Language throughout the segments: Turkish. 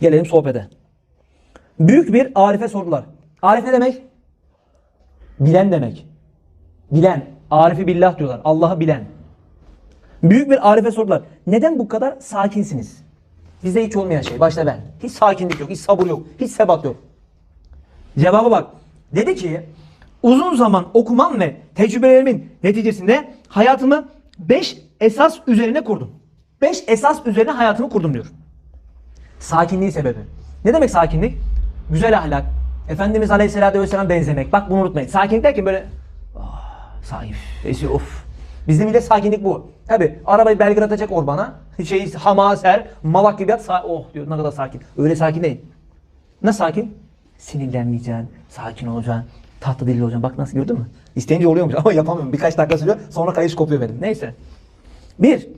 Gelelim sohbete. Büyük bir arife sordular. Arif ne demek? Bilen demek. Bilen. Arifi billah diyorlar. Allah'ı bilen. Büyük bir arife sordular. Neden bu kadar sakinsiniz? Bizde hiç olmayan şey. Başta ben. Hiç sakinlik yok. Hiç sabır yok. Hiç sebat yok. Cevaba bak. Dedi ki uzun zaman okumam ve tecrübelerimin neticesinde hayatımı 5 esas üzerine kurdum. 5 esas üzerine hayatımı kurdum diyor. Sakinliğin sebebi. Ne demek sakinlik? Güzel ahlak. Efendimiz Aleyhisselatü Vesselam benzemek. Bak bunu unutmayın. Sakinlik derken böyle ah, sakin, esiyor, of. Bizde millet sakinlik bu. Tabi arabayı Belgrad'a çek Orban'a. Şey Hamaser, Malak gibi yat. Oh diyor ne kadar sakin. Öyle sakin değil. Nasıl sakin? Sinirlenmeyeceksin, sakin olacaksın, tatlı dilli olacaksın. Bak nasıl gördün mü? İsteyince oluyormuş ama yapamıyorum. Birkaç dakika sürüyor sonra kayış kopuyor benim. Neyse. Bir,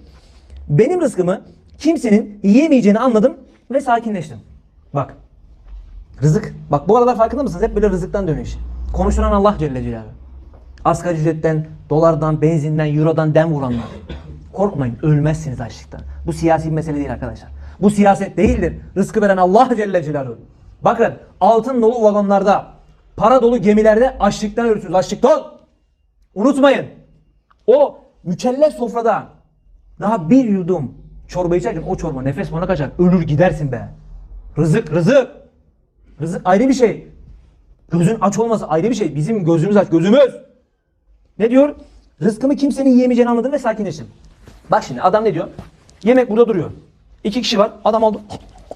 benim rızkımı kimsenin yiyemeyeceğini anladım ve sakinleştim. Bak. Rızık. Bak bu aralar farkında mısınız? Hep böyle rızıktan dönüyor iş. Konuşturan Allah Celle Celaluhu. Asgari ücretten, dolardan, benzinden, eurodan dem vuranlar. Korkmayın ölmezsiniz açlıktan. Bu siyasi bir mesele değil arkadaşlar. Bu siyaset değildir. Rızkı veren Allah Celle Celaluhu. Bakın altın dolu vagonlarda, para dolu gemilerde açlıktan ölürsünüz. Açlıktan. Unutmayın. O mükellef sofrada daha bir yudum çorba içerken o çorba nefes bana kaçar. Ölür gidersin be. Rızık, rızık. Rızık ayrı bir şey. Gözün aç olması ayrı bir şey. Bizim gözümüz aç, gözümüz. Ne diyor? Rızkımı kimsenin yiyemeyeceğini anladım ve sakinleştim. Bak şimdi adam ne diyor? Yemek burada duruyor. İki kişi var. Adam aldı.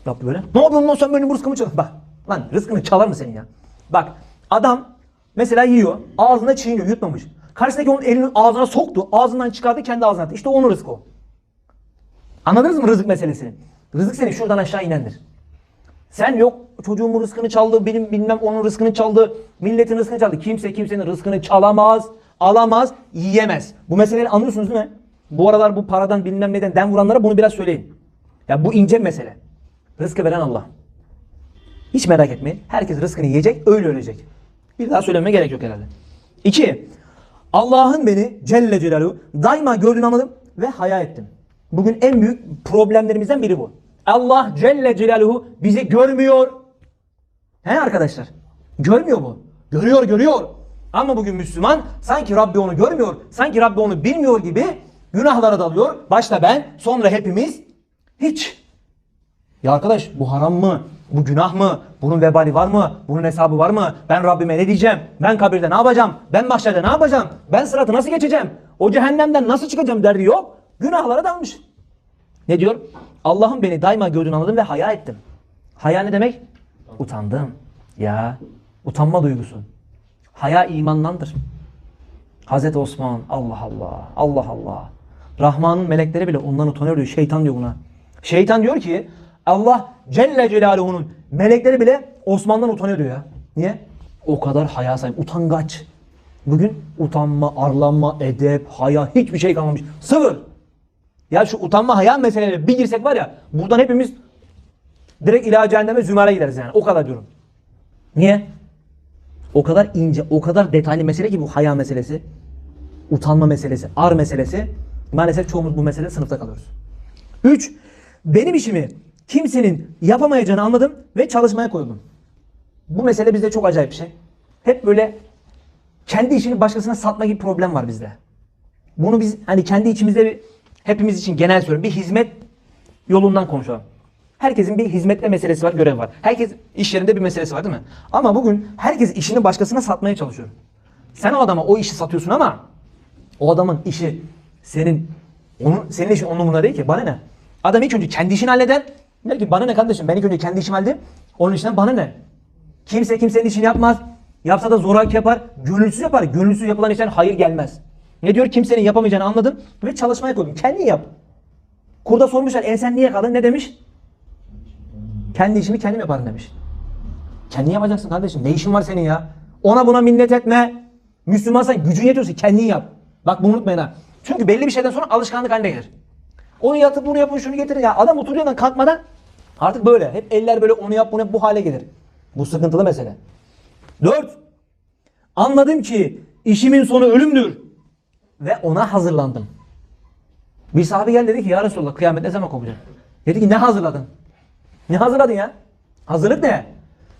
Yaptı böyle. Ne yapıyorsun lan sen benim rızkımı çal. Bak. Lan rızkını çalar mı senin ya? Bak. Adam mesela yiyor. Ağzına çiğniyor. Yutmamış. Karşısındaki onun elini ağzına soktu. Ağzından çıkardı. Kendi ağzına attı. İşte onun rızkı o. Anladınız mı rızık meselesini? Rızık seni şuradan aşağı inendir. Sen yok çocuğumun rızkını çaldı, benim bilmem onun rızkını çaldı, milletin rızkını çaldı. Kimse kimsenin rızkını çalamaz, alamaz, yiyemez. Bu meseleleri anlıyorsunuz değil mi? Bu aralar bu paradan bilmem neden den vuranlara bunu biraz söyleyin. Ya bu ince mesele. Rızkı veren Allah. Hiç merak etmeyin. Herkes rızkını yiyecek, öyle ölecek. Bir daha söylememe gerek yok herhalde. İki, Allah'ın beni Celle Celaluhu daima gördüğünü anladım ve hayal ettim. Bugün en büyük problemlerimizden biri bu. Allah Celle Celaluhu bizi görmüyor. He arkadaşlar? Görmüyor bu. Görüyor görüyor. Ama bugün Müslüman sanki Rabbi onu görmüyor. Sanki Rabbi onu bilmiyor gibi günahlara dalıyor. Başta ben sonra hepimiz hiç. Ya arkadaş bu haram mı? Bu günah mı? Bunun vebali var mı? Bunun hesabı var mı? Ben Rabbime ne diyeceğim? Ben kabirde ne yapacağım? Ben mahşerde ne yapacağım? Ben sıratı nasıl geçeceğim? O cehennemden nasıl çıkacağım derdi yok. Günahlara dalmış. Ne diyor? Allah'ın beni daima gördüğünü anladım ve haya ettim. Haya ne demek? Utandım. Ya utanma duygusu. Haya imandandır. Hazreti Osman Allah Allah Allah Allah. Rahman'ın melekleri bile ondan utanıyor diyor. Şeytan diyor buna. Şeytan diyor ki Allah Celle Celaluhu'nun melekleri bile Osman'dan utanıyor diyor ya. Niye? O kadar haya sahip. Utangaç. Bugün utanma, arlanma, edep, haya hiçbir şey kalmamış. Sıfır. Ya şu utanma haya meseleleri bir girsek var ya buradan hepimiz direkt ilahi cehenneme zümara gideriz yani. O kadar diyorum. Niye? O kadar ince, o kadar detaylı mesele ki bu haya meselesi. Utanma meselesi, ar meselesi. Maalesef çoğumuz bu mesele sınıfta kalıyoruz. 3. Benim işimi kimsenin yapamayacağını anladım ve çalışmaya koyuldum. Bu mesele bizde çok acayip bir şey. Hep böyle kendi işini başkasına satma gibi problem var bizde. Bunu biz hani kendi içimizde bir, hepimiz için genel söylüyorum. Bir hizmet yolundan konuşalım. Herkesin bir hizmetle meselesi var, görev var. Herkes iş yerinde bir meselesi var değil mi? Ama bugün herkes işini başkasına satmaya çalışıyor. Sen o adama o işi satıyorsun ama o adamın işi senin onun senin işin onun numara değil ki. Bana ne? Adam ilk önce kendi işini halleder. Der ki bana ne kardeşim? Ben ilk önce kendi işimi halledeyim. Onun işinden bana ne? Kimse kimsenin işini yapmaz. Yapsa da zoraki yapar. Gönülsüz yapar. Gönülsüz yapılan işten hayır gelmez. Ne diyor? Kimsenin yapamayacağını anladım ve çalışmaya koydum. Kendin yap. Kurda sormuşlar en sen niye kaldın? Ne demiş? Kendi işimi kendim yaparım demiş. Kendin yapacaksın kardeşim. Ne işin var senin ya? Ona buna minnet etme. Müslümansan gücün yetiyorsa kendin yap. Bak bunu unutmayın ha. Çünkü belli bir şeyden sonra alışkanlık haline gelir. Onu yatıp bunu yapın şunu getirin ya. Adam oturuyor kalkmadan artık böyle. Hep eller böyle onu yap bunu yap bu hale gelir. Bu sıkıntılı mesele. Dört. Anladım ki işimin sonu ölümdür. Ve ona hazırlandım. Bir sahabe geldi dedi ki ya Resulallah kıyamet ne zaman kopacak? Dedi ki ne hazırladın? Ne hazırladın ya? Hazırlık ne?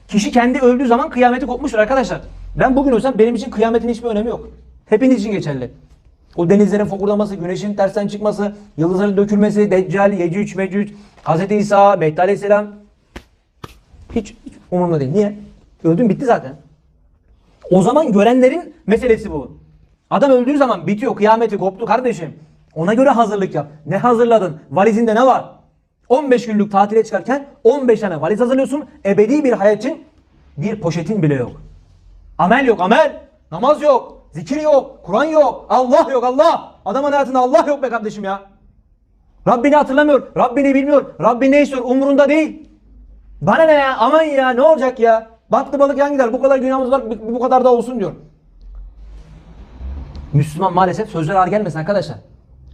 Kişi kendi öldüğü zaman kıyameti kopmuştur arkadaşlar. Ben bugün ölsem benim için kıyametin hiçbir önemi yok. Hepiniz için geçerli. O denizlerin fokurdaması, güneşin tersten çıkması, yıldızların dökülmesi, Deccal, Yecüc, Mecüc, Hz. İsa, Mehdi Aleyhisselam. Hiç, hiç umurumda değil. Niye? Öldüm bitti zaten. O zaman görenlerin meselesi bu. Adam öldüğü zaman bitiyor, kıyameti koptu kardeşim. Ona göre hazırlık yap. Ne hazırladın? Valizinde ne var? 15 günlük tatile çıkarken 15 tane valiz hazırlıyorsun. Ebedi bir hayat için bir poşetin bile yok. Amel yok, amel. Namaz yok, zikir yok, Kur'an yok, Allah yok, Allah. Adamın hayatında Allah yok be kardeşim ya. Rabbini hatırlamıyor, Rabbini bilmiyor, Rabbi ne istiyor umurunda değil. Bana ne ya, aman ya, ne olacak ya? Battı balık yan gider, bu kadar günahımız var, bu kadar da olsun diyor. Müslüman maalesef sözler ağır gelmesin arkadaşlar.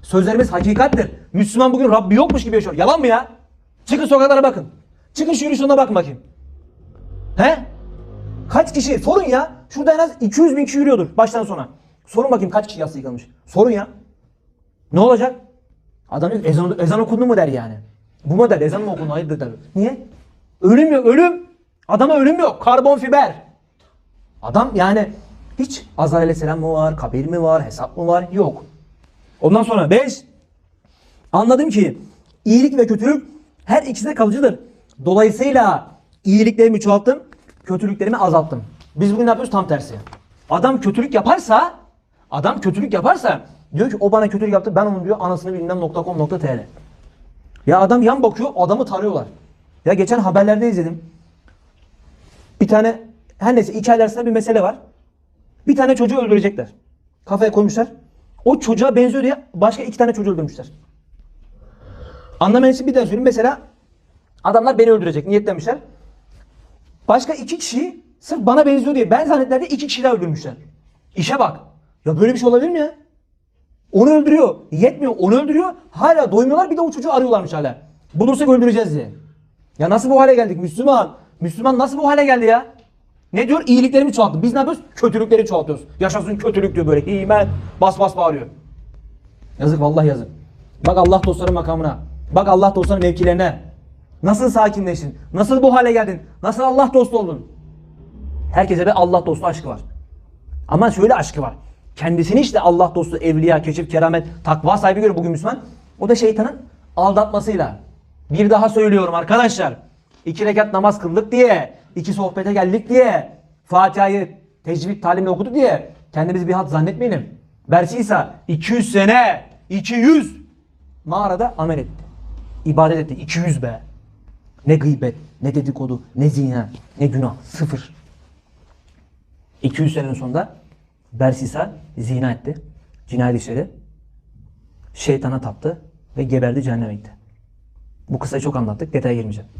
Sözlerimiz hakikattir. Müslüman bugün Rabbi yokmuş gibi yaşıyor. Yalan mı ya? Çıkın sokaklara bakın. Çıkın şu yürüyüşüne bakın bakayım. He? Kaç kişi? Sorun ya. Şurada en az 200 bin kişi yürüyordur baştan sona. Sorun bakayım kaç kişi yassı yıkılmış. Sorun ya. Ne olacak? Adam diyor ezan, ezan okundu mu der yani. Bu mu der? Ezan mı okundu? Hayırdır der. Niye? Ölüm yok. Ölüm. Adama ölüm yok. Karbon fiber. Adam yani hiç Azrail aleyhisselam mı var? Kabir mi var? Hesap mı var? Yok. Ondan sonra 5. Anladım ki iyilik ve kötülük her ikisi de kalıcıdır. Dolayısıyla iyiliklerimi çoğalttım, kötülüklerimi azalttım. Biz bugün ne yapıyoruz? Tam tersi. Adam kötülük yaparsa, adam kötülük yaparsa diyor ki o bana kötülük yaptı ben onun diyor anasını bilmem .com.tr. Ya adam yan bakıyor adamı tarıyorlar. Ya geçen haberlerde izledim. Bir tane her neyse iki ay arasında bir mesele var. Bir tane çocuğu öldürecekler. Kafaya koymuşlar. O çocuğa benziyor diye başka iki tane çocuğu öldürmüşler. Anlaman için bir daha söyleyeyim. Mesela adamlar beni öldürecek niyetlemişler. Başka iki kişiyi sırf bana benziyor diye ben zannettiler de iki kişi daha öldürmüşler. İşe bak. Ya böyle bir şey olabilir mi ya? Onu öldürüyor. Yetmiyor. Onu öldürüyor. Hala doymuyorlar bir de o çocuğu arıyorlarmış hala. Bulursak öldüreceğiz diye. Ya nasıl bu hale geldik Müslüman? Müslüman nasıl bu hale geldi ya? Ne diyor? İyiliklerimi çoğalttım. Biz ne yapıyoruz? Kötülükleri çoğaltıyoruz. Yaşasın kötülük diyor böyle. İman bas bas bağırıyor. Yazık vallahi yazık. Bak Allah dostları makamına. Bak Allah dostları mevkilerine. Nasıl sakinleştin? Nasıl bu hale geldin? Nasıl Allah dostu oldun? Herkese bir Allah dostu aşkı var. Ama şöyle aşkı var. Kendisini işte Allah dostu, evliya, keşif, keramet, takva sahibi görüyor bugün Müslüman. O da şeytanın aldatmasıyla. Bir daha söylüyorum arkadaşlar. İki rekat namaz kıldık diye, iki sohbete geldik diye, Fatiha'yı tecvid talimle okuduk diye kendimizi bir hat zannetmeyelim. Bersi İsa 200 sene, 200 mağarada amel etti. İbadet etti. 200 be. Ne gıybet, ne dedikodu, ne zina, ne günah. Sıfır. 200 senenin sonunda Bersisa zina etti. Cinayet işledi. Şeytana taptı ve geberdi cehenneme gitti. Bu kısayı çok anlattık. Detaya girmeyeceğim.